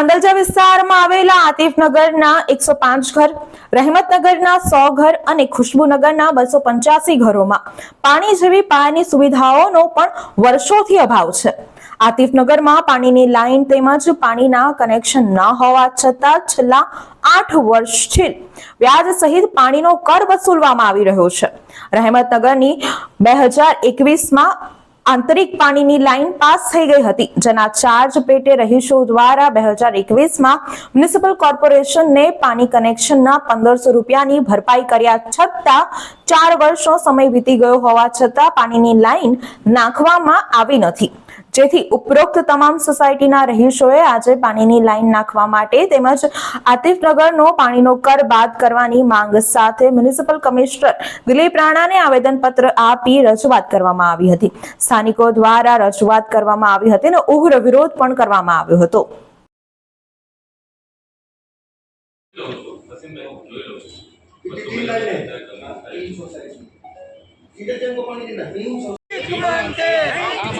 તાંદલજા વિસ્તારમાં આવેલા આતિફનગરના એકસો પાંચ ઘર, રહેમતનગરના સો ઘર અને ખુશ્બુનગરના બસો પંચ્યાસી ઘરોમાં પાણી જેવી પાયાની સુવિધાઓનો પણ વર્ષોથી અભાવ છે. આતિફનગરમાં પાણીની લાઈન તેમજ પાણીના કનેક્શન ન હોવા છતાં છેલ્લા આઠ વર્ષથી વ્યાજ સહિત પાણીનો કર વસૂલવામાં આવી રહ્યો છે. રહેમતનગરની બે હજાર એકવીસમાં આંતરિક પાણીની લાઇન પાસ થઈ ગઈ હતી, જેના ચાર્જ પેટે રહીશો દ્વારા બે હજાર એકવીસમાં મ્યુનિસિપલ કોર્પોરેશનને પાણી કનેક્શનના પંદરસો રૂપિયાની ભરપાઈ કર્યા છતાં ચાર વર્ષનો સમય વીતી ગયો હોવા છતાં પાણીની લાઇન નાખવામાં આવી નથી. જેથી ઉપરોક્ત તમામ સોસાયટીના રહીશોએ આજે પાણીની લાઇન નાખવા માટે તેમજ આતિફનગરનો પાણીનો કર બાદ કરવાની માંગ સાથે મ્યુનિસિપલ કમિશનર દિલીપ રાણાને આવેદનપત્ર આપી રજૂઆત કરવામાં આવી હતી. સ્થાનિકો દ્વારા રજૂઆત કરવામાં આવી હતી અને ઉગ્ર વિરોધ પણ કરવામાં આવ્યો હતો. પાણી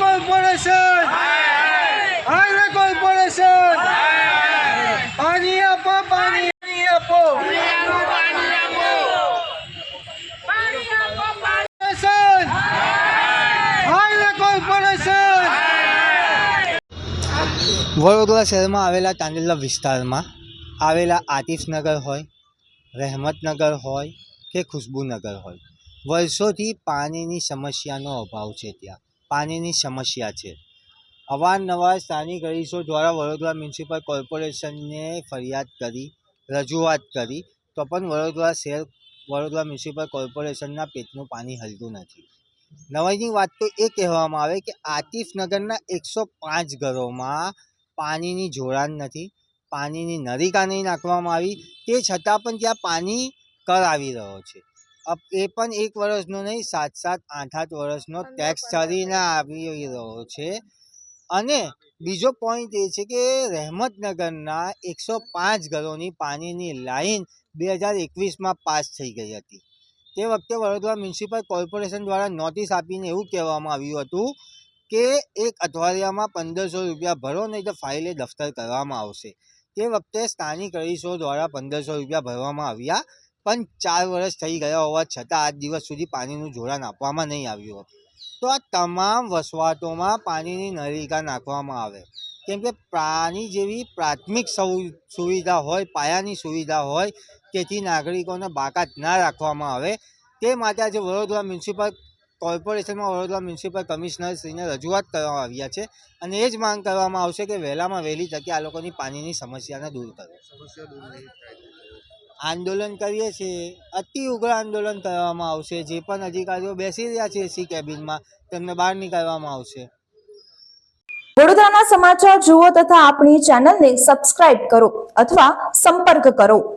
કોર્પોરેશન હાય કોર્પોરેશન પાણી આપો પાણી આપો વડોદરા શહેરમાં આવેલા તાંડેલા વિસ્તારમાં આવેલા આતિફનગર હોય, રહેમતનગર હોય કે ખુશ્બુનગર હોય. વર્ષોથી પાણીની સમસ્યાનો અભાવ છે ત્યાં. પાણીની સમસ્યા છે. અવારનવાર સ્થાનિક રહીશો દ્વારા વડોદરા મ્યુનિસિપલ કોર્પોરેશનને ફરિયાદ કરી, રજૂઆત કરી, તો પણ વડોદરા શહેર, વડોદરા મ્યુનિસિપલ કોર્પોરેશનના પેટનું પાણી હલતું નથી. નવાઈની વાત તો એ કહેવામાં આવે કે આતિફનગરના એકસો પાંચ ઘરોમાં પાણીની જોડાણ નથી, પાણીની નળિકા નહીં નાખવામાં આવી, તે છતાં પણ ત્યાં પાણી કર આવી રહ્યો છે. એ પણ એક વર્ષનો નહીં સાત સાત આઠ આઠ વર્ષનો ટેક્સ ચડીને આવી રહ્યો છે. અને બીજો પોઈન્ટ એ છે કે રહેમતનગરના એકસો પાંચ ઘરોની પાણીની લાઈન બે હજાર એકવીસમાં પાસ થઈ ગઈ હતી. તે વખતે વડોદરા મ્યુનિસિપલ કોર્પોરેશન દ્વારા નોટિસ આપીને એવું કહેવામાં આવ્યું હતું કે એક અઠવાડિયામાં પંદરસો રૂપિયા ભરો નહીં તો ફાઇલે દફતર કરવામાં આવશે. તે વખતે સ્થાનિક રહીશો દ્વારા પંદરસો રૂપિયા ભરવામાં આવ્યા. પણ ચાર વર્ષ થઈ ગયા હોવા છતાં આજ દિવસ સુધી પાણીનું જોડાણ આપવામાં નહીં આવ્યું તો આ તમામ વસવાટોમાં પાણીની નળિકા નાખવામાં આવે. કેમ કે પાણી જેવી પ્રાથમિક સુવિધા હોય, પાયાની સુવિધા હોય, તેથી નાગરિકોને બાકાત ના રાખવામાં આવે. તે માટે આજે વડોદરા મ્યુનિસિપલ કોર્પોરેશનમાં વડોદરા મ્યુનિસિપલ કમિશનરશ્રીને રજૂઆત કરવામાં આવ્યા છે અને એ જ માંગ કરવામાં આવશે કે વહેલામાં વહેલી તકે આ લોકોની પાણીની સમસ્યાને દૂર કરે. આંદોલન કરીએ છીએ. અતિ ઉગ્ર આંદોલન કરવામાં આવશે. જે પણ અધિકારીઓ બેસી રહ્યા છે એસી કેબિનમાં, તેમને બહાર નીકાળવામાં આવશે. વડોદરાના સમાચાર જુઓ તથા આપણી ચેનલને સબસ્ક્રાઇબ કરો અથવા સંપર્ક કરો.